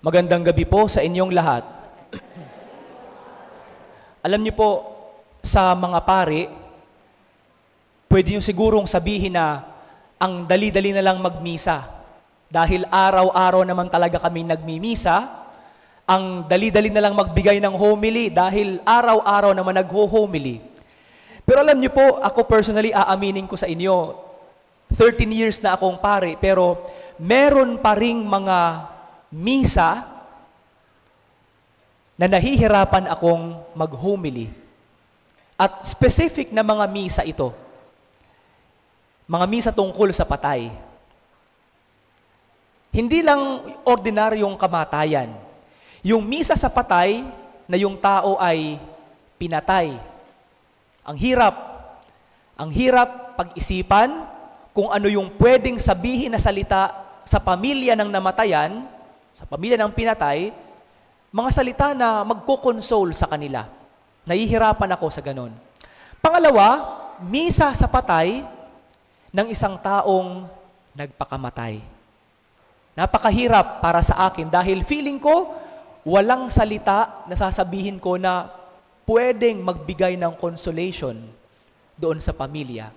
Magandang gabi po sa inyong lahat. Alam niyo po, sa mga pari, pwede niyo sigurong sabihin na ang dali-dali na lang magmisa. Dahil araw-araw naman talaga kami nagmimisa, ang dali-dali na lang magbigay ng homily dahil araw-araw naman nagho-homily. Pero alam niyo po, ako personally aaminin ko sa inyo, 13 years na akong pare, pero meron pa ring mga misa na nahihirapan akong mag-homily. At specific na mga misa ito. Mga misa tungkol sa patay. Hindi lang ordinaryong kamatayan. Yung misa sa patay na yung tao ay pinatay. Ang hirap. Ang hirap pag-isipan kung ano yung pwedeng sabihin na salita sa pamilya ng namatayan, sa pamilya ng pinatay, mga salita na magko-console sa kanila. Nahihirapan ako sa ganun. Pangalawa, misa sa patay ng isang taong nagpakamatay. Napakahirap para sa akin dahil feeling ko walang salita na sasabihin ko na pwedeng magbigay ng consolation doon sa pamilya.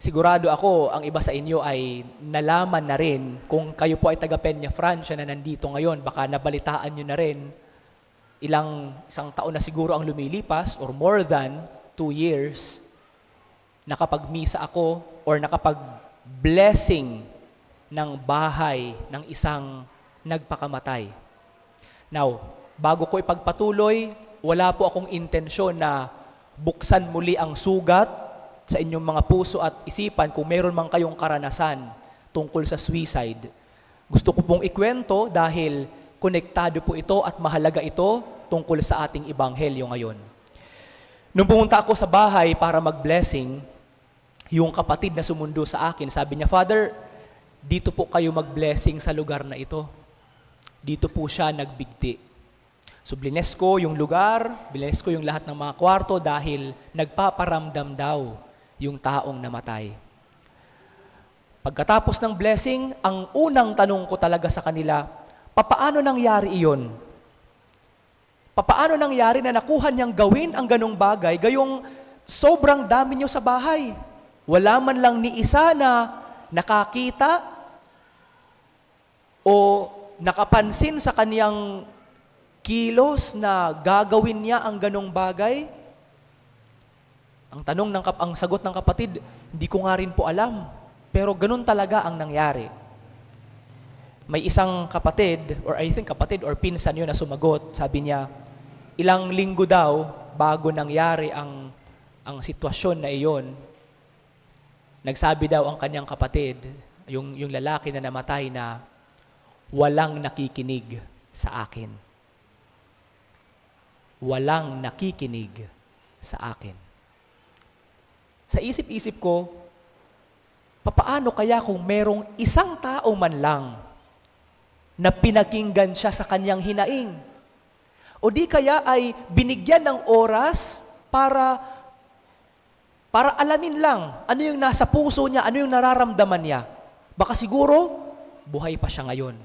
Sigurado ako, ang iba sa inyo ay nalaman na rin kung kayo po ay taga Peña Francia na nandito ngayon, baka nabalitaan nyo na rin ilang isang taon na siguro ang lumilipas or more than two years, nakapagmisa ako or nakapag-blessing ng bahay ng isang nagpakamatay. Now, bago ko ipagpatuloy, wala po akong intensyon na buksan muli ang sugat sa inyong mga puso at isipan kung meron man kayong karanasan tungkol sa suicide. Gusto ko pong ikwento dahil konektado po ito at mahalaga ito tungkol sa ating ibanghelyo ngayon. Nung pumunta ako sa bahay para mag-blessing, yung kapatid na sumundo sa akin, sabi niya, Father, dito po kayo mag-blessing sa lugar na ito. Dito po siya nagbigti. So blines ko yung lugar, blines ko yung lahat ng mga kwarto dahil nagpaparamdam daw yung taong namatay. Pagkatapos ng blessing, ang unang tanong ko talaga sa kanila, papaano nangyari iyon? Papaano nangyari na nakuha niyang gawin ang ganong bagay, gayong sobrang dami niyo sa bahay? Wala man lang ni isa na nakakita o nakapansin sa kaniyang kilos na gagawin niya ang ganong bagay? Ang tanong ng kap- ang sagot ng kapatid, hindi ko nga rin po alam. Pero ganun talaga ang nangyari. May isang kapatid, or I think kapatid or pinsan yun na sumagot, sabi niya, ilang linggo daw bago nangyari ang, ang sitwasyon na iyon, nagsabi daw ang kanyang kapatid, yung, yung lalaki na namatay na, walang nakikinig sa akin. Walang nakikinig sa akin. Sa isip-isip ko, papaano kaya kung merong isang tao man lang na pinakinggan siya sa kanyang hinaing? O di kaya ay binigyan ng oras para para alamin lang ano yung nasa puso niya, ano yung nararamdaman niya. Baka siguro, buhay pa siya ngayon.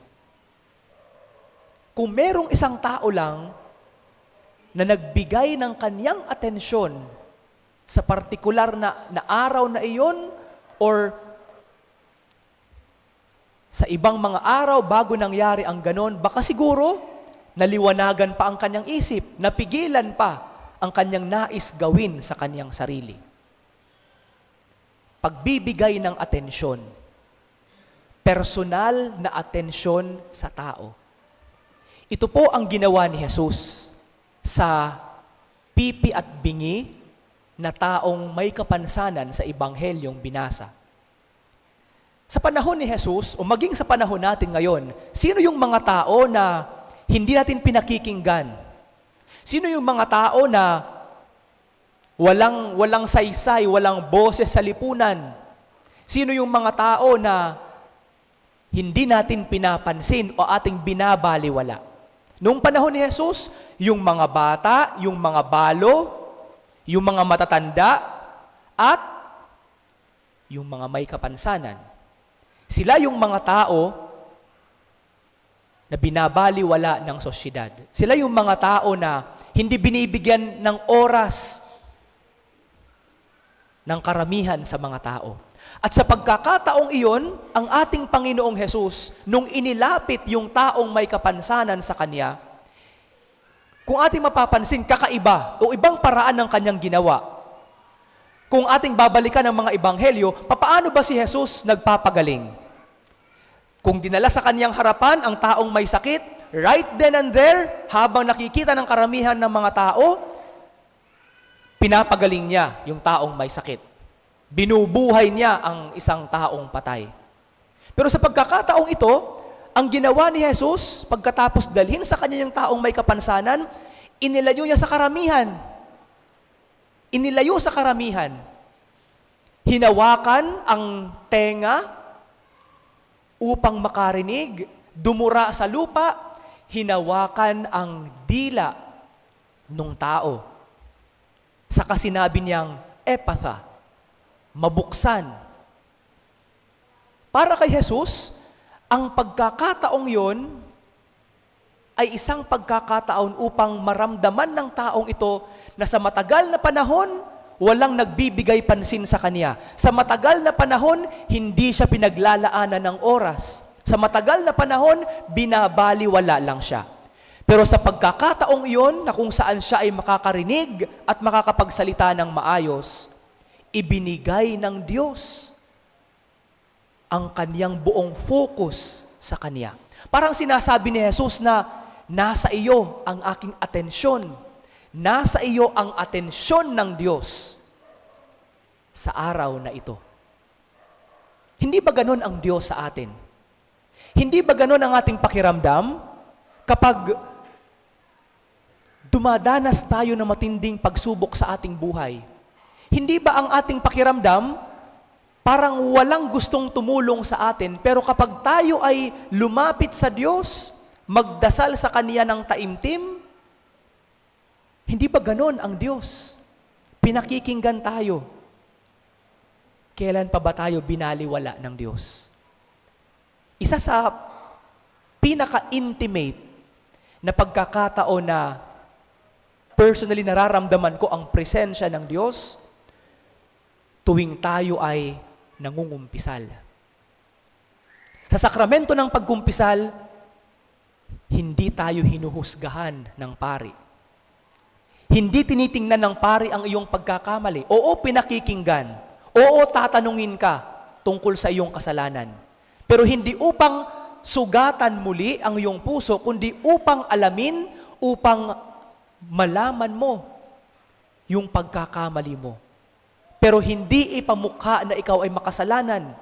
Kung merong isang tao lang na nagbigay ng kanyang atensyon sa partikular na, na araw na iyon or sa ibang mga araw bago nangyari ang ganon, baka siguro naliwanagan pa ang kanyang isip, napigilan pa ang kanyang nais gawin sa kanyang sarili. Pagbibigay ng atensyon, personal na atensyon sa tao. Ito po ang ginawa ni Jesus sa pipi at bingi na taong may kapansanan sa ibanghelyong binasa. Sa panahon ni Jesus, o maging sa panahon natin ngayon, sino yung mga tao na hindi natin pinakikinggan? Sino yung mga tao na walang, walang saysay, walang boses sa lipunan? Sino yung mga tao na hindi natin pinapansin o ating binabaliwala? Noong panahon ni Jesus, yung mga bata, yung mga balo, yung mga matatanda, at yung mga may kapansanan. Sila yung mga tao na binabaliwala ng sosyedad. Sila yung mga tao na hindi binibigyan ng oras ng karamihan sa mga tao. At sa pagkakataong iyon, ang ating Panginoong Hesus, nung inilapit yung taong may kapansanan sa Kanya, kung ating mapapansin, kakaiba o ibang paraan ng Kanyang ginawa. Kung ating babalikan ang mga ebanghelyo, papaano ba si Jesus nagpapagaling? Kung dinala sa Kanyang harapan ang taong may sakit, right then and there, habang nakikita ng karamihan ng mga tao, pinapagaling niya yung taong may sakit. Binubuhay niya ang isang taong patay. Pero sa pagkakataong ito, ang ginawa ni Jesus, pagkatapos dalhin sa kanya yung taong may kapansanan, inilayo niya sa karamihan. Inilayo sa karamihan. Hinawakan ang tenga upang makarinig, dumura sa lupa, hinawakan ang dila ng tao. Saka sinabi niyang, epatha, mabuksan. Para kay Jesus, ang pagkakataong yon ay isang pagkakataon upang maramdaman ng taong ito na sa matagal na panahon, walang nagbibigay pansin sa kanya. Sa matagal na panahon, hindi siya pinaglalaanan ng oras. Sa matagal na panahon, binabaliwala lang siya. Pero sa pagkakataong iyon na kung saan siya ay makakarinig at makakapagsalita ng maayos, ibinigay ng Diyos ang kaniyang buong focus sa Kanya. Parang sinasabi ni Jesus na, nasa iyo ang aking atensyon. Nasa iyo ang atensyon ng Diyos sa araw na ito. Hindi ba ganun ang Diyos sa atin? Hindi ba ganun ang ating pakiramdam kapag dumadanas tayo ng matinding pagsubok sa ating buhay? Hindi ba ang ating pakiramdam parang walang gustong tumulong sa atin, pero kapag tayo ay lumapit sa Diyos, magdasal sa Kanya ng taimtim, hindi ba ganon ang Diyos? Pinakikinggan tayo. Kailan pa ba tayo binaliwala ng Diyos? Isa sa pinaka-intimate na pagkakataon na personally nararamdaman ko ang presensya ng Diyos tuwing tayo ay nangungumpisal. Sa sakramento ng pagkumpisal, hindi tayo hinuhusgahan ng pari. Hindi tinitingnan ng pari ang iyong pagkakamali. Oo, pinakikinggan. Oo, tatanungin ka tungkol sa iyong kasalanan. Pero hindi upang sugatan muli ang iyong puso, kundi upang alamin, upang malaman mo yung pagkakamali mo pero hindi ipamukha na ikaw ay makasalanan,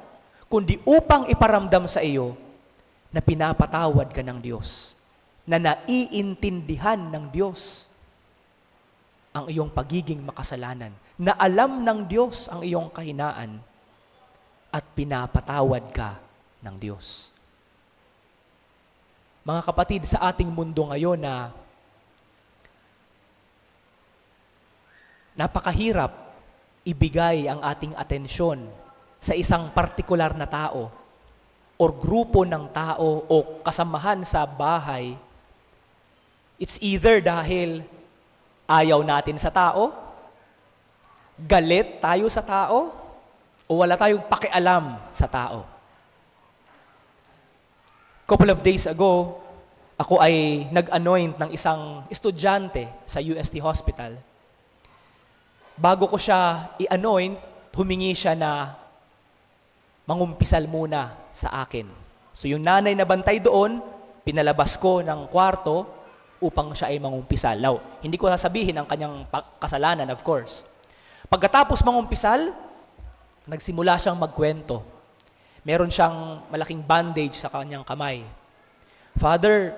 kundi upang iparamdam sa iyo na pinapatawad ka ng Diyos, na naiintindihan ng Diyos ang iyong pagiging makasalanan, na alam ng Diyos ang iyong kahinaan, at pinapatawad ka ng Diyos. Mga kapatid, sa ating mundo ngayon na napakahirap ibigay ang ating atensyon sa isang partikular na tao or grupo ng tao o kasamahan sa bahay, it's either dahil ayaw natin sa tao, galit tayo sa tao, o wala tayong pakialam sa tao. Couple of days ago, ako ay nag-anoint ng isang estudyante sa UST Hospital bago ko siya i-anoint, humingi siya na mangumpisal muna sa akin. So yung nanay na bantay doon, pinalabas ko ng kwarto upang siya ay mangumpisal. Now, hindi ko sasabihin ang kanyang kasalanan, of course. Pagkatapos mangumpisal, nagsimula siyang magkwento. Meron siyang malaking bandage sa kanyang kamay. Father,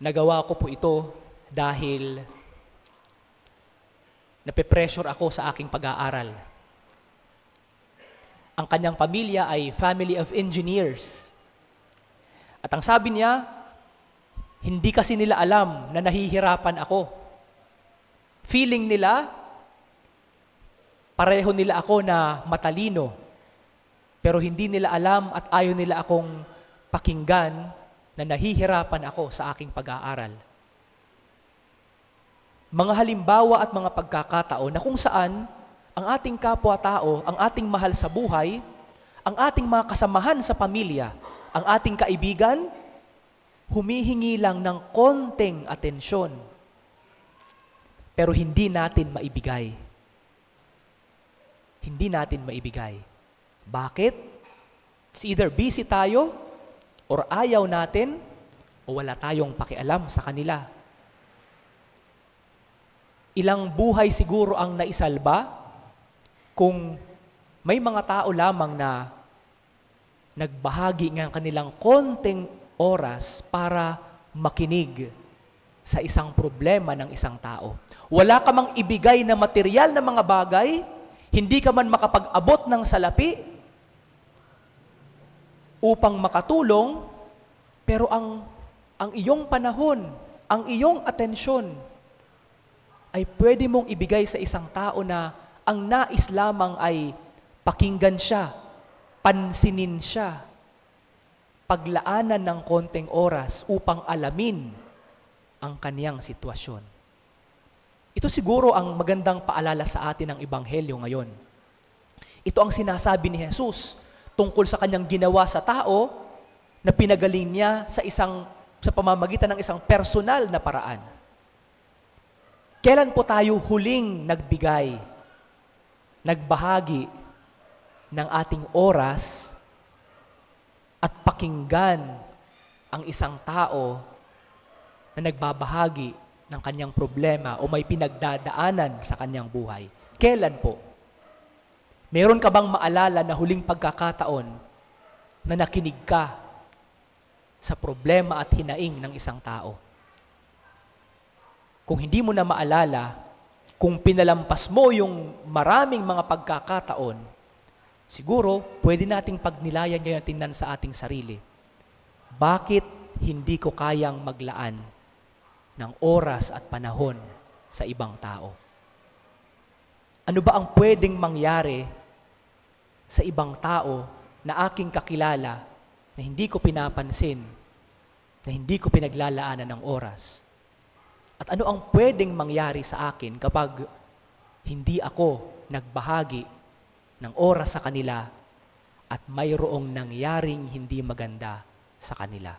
nagawa ko po ito dahil nape-pressure ako sa aking pag-aaral. Ang kanyang pamilya ay family of engineers. At ang sabi niya, hindi kasi nila alam na nahihirapan ako. Feeling nila, pareho nila ako na matalino. Pero hindi nila alam at ayaw nila akong pakinggan na nahihirapan ako sa aking pag-aaral. Mga halimbawa at mga pagkakataon na kung saan ang ating kapwa-tao, ang ating mahal sa buhay, ang ating mga kasamahan sa pamilya, ang ating kaibigan, humihingi lang ng konting atensyon. Pero hindi natin maibigay. Hindi natin maibigay. Bakit? It's either busy tayo, or ayaw natin, o wala tayong pakialam sa kanila. Ilang buhay siguro ang naisalba kung may mga tao lamang na nagbahagi ng kanilang konting oras para makinig sa isang problema ng isang tao. Wala ka mang ibigay na material na mga bagay, hindi ka man makapag-abot ng salapi upang makatulong, pero ang ang iyong panahon, ang iyong atensyon ay pwede mong ibigay sa isang tao na ang nais lamang ay pakinggan siya, pansinin siya, paglaanan ng konting oras upang alamin ang kaniyang sitwasyon. Ito siguro ang magandang paalala sa atin ng Ebanghelyo ngayon. Ito ang sinasabi ni Jesus tungkol sa kanyang ginawa sa tao na pinagaling niya sa isang sa pamamagitan ng isang personal na paraan. Kailan po tayo huling nagbigay, nagbahagi ng ating oras at pakinggan ang isang tao na nagbabahagi ng kanyang problema o may pinagdadaanan sa kanyang buhay? Kailan po? Meron ka bang maalala na huling pagkakataon na nakinig ka sa problema at hinaing ng isang tao? Kung hindi mo na maalala, kung pinalampas mo yung maraming mga pagkakataon, siguro pwede nating pagnilayan ngayon tingnan sa ating sarili. Bakit hindi ko kayang maglaan ng oras at panahon sa ibang tao? Ano ba ang pwedeng mangyari sa ibang tao na aking kakilala na hindi ko pinapansin, na hindi ko pinaglalaanan ng oras? At ano ang pwedeng mangyari sa akin kapag hindi ako nagbahagi ng oras sa kanila at mayroong nangyaring hindi maganda sa kanila?